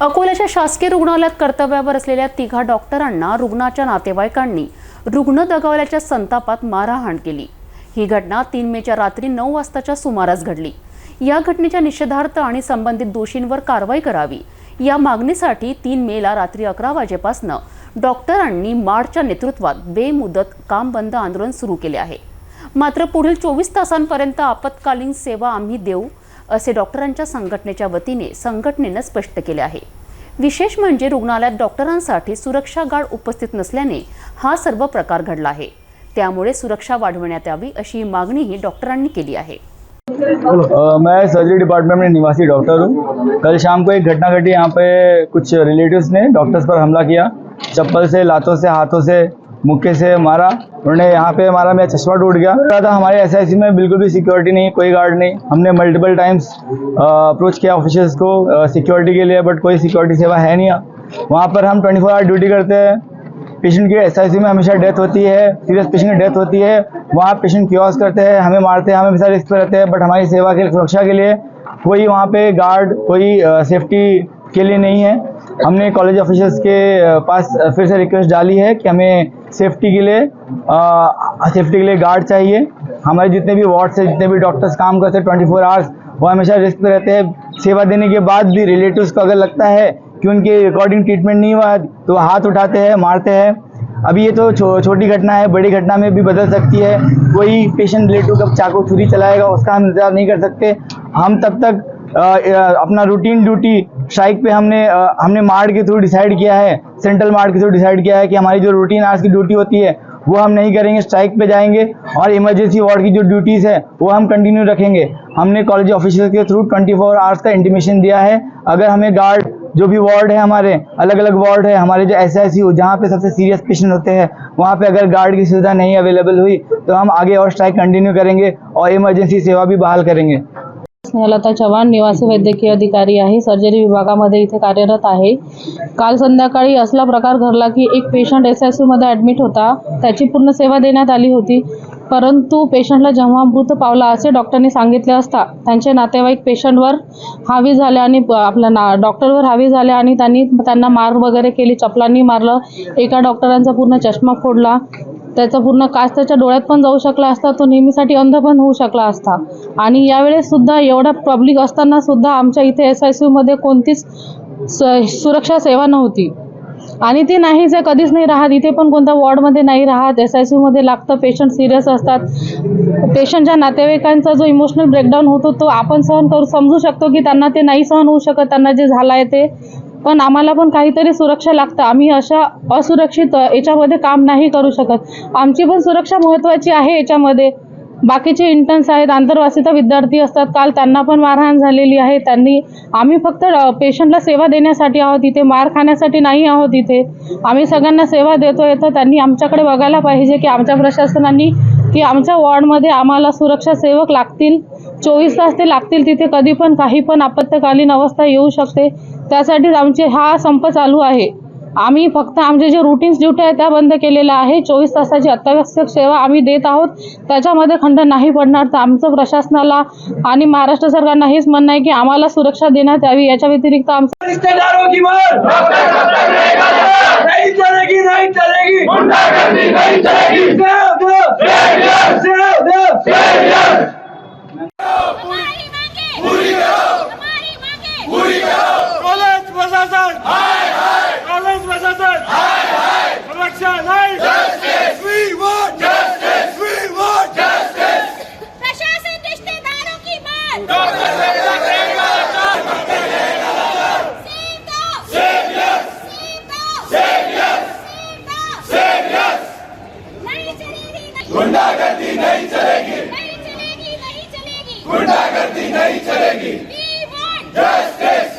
अकोल्याच्या शासकीय रुग्णालयात कर्तव्यावर असलेल्या तिघा डॉक्टरांना रुग्णाच्या नातेवाईकांनी रुग्ण दगावल्याच्या संतापात मारहाण केली. ही घटना तीन मेच्या रात्री नऊ वाजताच्या सुमारास घडली. या घटनेच्या निषेधार्थ आणि संबंधित दोषींवर कारवाई करावी या मागणीसाठी तीन मेला रात्री अकरा वाजेपासनं डॉक्टरांनी माडच्या नेतृत्वात बेमुदत काम बंद आंदोलन सुरू केले आहे. मात्र पुढील चोवीस तासांपर्यंत आपत्कालीन सेवा आम्ही देऊ असे डॉक्टरांच्या संघटनेच्या वतीने संघटनेनं स्पष्ट केले आहे. विशेष म्हणजे रुग्णालयात डॉक्टरांसाठी सुरक्षा गार्ड उपस्थित नसल्याने हा सर्व प्रकार घडला आहे. त्यामुळे सुरक्षा वाढवण्यात यावी अशी मागणीही डॉक्टरांनी केली आहे. मैं सर्जरी डिपार्टमेंट में निवासी डॉक्टर हूँ। कल शाम को एक घटना घटी। यहाँ पे कुछ रिलेटिव्स ने डॉक्टर्स पर हमला किया। चप्पल से, लातों से, हाथों से मुक्के से मारा उन्होंने यहाँ पे हमारा, मेरा चश्मा टूट गया। कहा था हमारे एसआईसी में बिल्कुल भी सिक्योरिटी नहीं, कोई गार्ड नहीं। हमने मल्टीपल टाइम्स अप्रोच किया ऑफिसर्स को सिक्योरिटी के लिए बट कोई सिक्योरिटी सेवा है नहीं। वहाँ पर हम ट्वेंटी आवर ड्यूटी करते हैं। पेशेंट की एस में हमेशा डेथ होती है सीरियस पेशेंट की डेथ होती है। वहाँ पेशेंट क्योस करते हैं, हमें मारते हैं, हमें हमेशा रिस्क पे रहते हैं बट हमारी सेवा के सुरक्षा के लिए कोई वहाँ पे गार्ड कोई सेफ्टी के लिए नहीं है। हमने कॉलेज ऑफिसर्स के पास फिर से रिक्वेस्ट डाली है कि हमें सेफ्टी के लिए सेफ्टी के लिए गार्ड चाहिए। हमारे जितने भी वार्ड से जितने भी डॉक्टर्स काम करते हैं ट्वेंटी फोर आवर्स वो हमेशा रिस्क पे रहते हैं। सेवा देने के बाद भी रिलेटिव्स को अगर लगता है कि उनके अकॉर्डिंग ट्रीटमेंट नहीं हुआ तो हाथ उठाते हैं मारते हैं। अभी ये तो छो, छोटी घटना है बड़ी घटना में भी बदल सकती है। कोई पेशेंट रिलेटिव कब चाकू छुरी चलाएगा उसका हम इंतज़ार नहीं कर सकते। हम तब तक अपना रूटीन ड्यूटी स्ट्राइक पे हमने हमने मार्ड के थ्रू डिसाइड किया है सेंट्रल मार्ड के थ्रू डिसाइड किया है कि हमारी जो रूटीन आवर्स की ड्यूटी होती है, वो हम नहीं करेंगे स्ट्राइक पे जाएँगे और इमरजेंसी वार्ड की जो ड्यूटीज़ है, वो हम कंटिन्यू रखेंगे। हमने कॉलेज ऑफिसर्स के थ्रू 24 फोर आवर्स का इंटीमेशन दिया है। अगर हमें गार्ड जो भी वार्ड है हमारे अलग अलग वार्ड है, हमारे जो एस आई जहाँ पे सबसे सीरियस पेशेंट होते हैं, वहाँ पे अगर गार्ड की सुविधा नहीं अवेलेबल हुई तो हम आगे और स्ट्राइक कंटिन्यू करेंगे और इमरजेंसी सेवा भी बहाल करेंगे। स्नेहलता चव्हाण निवासी वैद्यकीय अधिकारी आहे. सर्जरी विभागामध्ये इथे कार्यरत आहे. काल संध्याकाळी असला प्रकार घडला की एक पेशंट एस एस यूमध्ये ॲडमिट होता. त्याची पूर्ण सेवा देण्यात आली होती. परंतु पेशंटला जेव्हा मृत पावला असे डॉक्टरने सांगितले असता त्यांचे नातेवाईक पेशंटवर हावी झाले आणि आपल्या ना डॉक्टरवर हावी झाले आणि त्यांनी त्यांना मार वगैरे केली. चपलांनी मारलं. एका डॉक्टरांचा पूर्ण चष्मा फोडला. त्याचा पूर्ण काच त्याच्या डोळ्यात पण जाऊ शकला असता तो नेहमीसाठी अंध पण होऊ शकला असता. आणि यावेळेस सुद्धा एवढा पब्लिक असताना सुद्धा आमच्या इथे एस आय यूमध्ये कोणतीच स- सुरक्षा सेवा नव्हती. आणि ती नाहीच आहे कधीच नाही राहत इथे पण कोणत्या वॉर्डमध्ये नाही राहत एस आयमध्ये लागतं पेशंट सिरियस असतात. पेशंटच्या नातेवाईकांचा जो इमोशनल ब्रेकडाऊन होतो तो आपण सहन करू समजू शकतो की त्यांना ते नाही सहन होऊ शकत त्यांना जे झालं आहे ते. पण आम्हाला पण काहीतरी सुरक्षा लागतं. आम्ही अशा असुरक्षित याच्यामध्ये काम नाही करू शकत. आमची पण सुरक्षा महत्त्वाची आहे याच्यामध्ये. बाकीचे इंटर्न्स आहेत आंतरवासिता विद्यार्थी असतात. काल त्यांना पण मारहाण झालेली आहे. त्यांनी आम्ही फक्त पेशंटला सेवा देण्यासाठी आहोत इथे. मार खाण्यासाठी नाही आहोत इथे. आम्ही सगळ्यांना सेवा देतोय. तर त्यांनी आमच्याकडे बघायला पाहिजे की आमच्या प्रशासनाने की आमच्या वॉर्डमध्ये आम्हाला सुरक्षा सेवक लागतील. चोवीस तास ते लागतील तिथे. कधी पण काही पण आपत्कालीन अवस्था येऊ शकते. त्यासाठीच आमचे हा संप चालू आहे आम्ही फक्त आमचे जे रुटीन्स ड्युटी आहे त्या बंद केलेल्या आहे चोवीस तासाची अत्यावश्यक सेवा आम्ही देत आहोत त्याच्यामध्ये खंड नाही पडणार तर आमचं प्रशासनाला आणि महाराष्ट्र सरकारला हेच म्हणणं आहे की आम्हाला सुरक्षा देण्यात यावी याच्या व्यतिरिक्त आमचं गुंडागर्दी नहीं चलेगी नहीं चलेगी नहीं चलेगी गुंडागर्दी नहीं चलेगी We want justice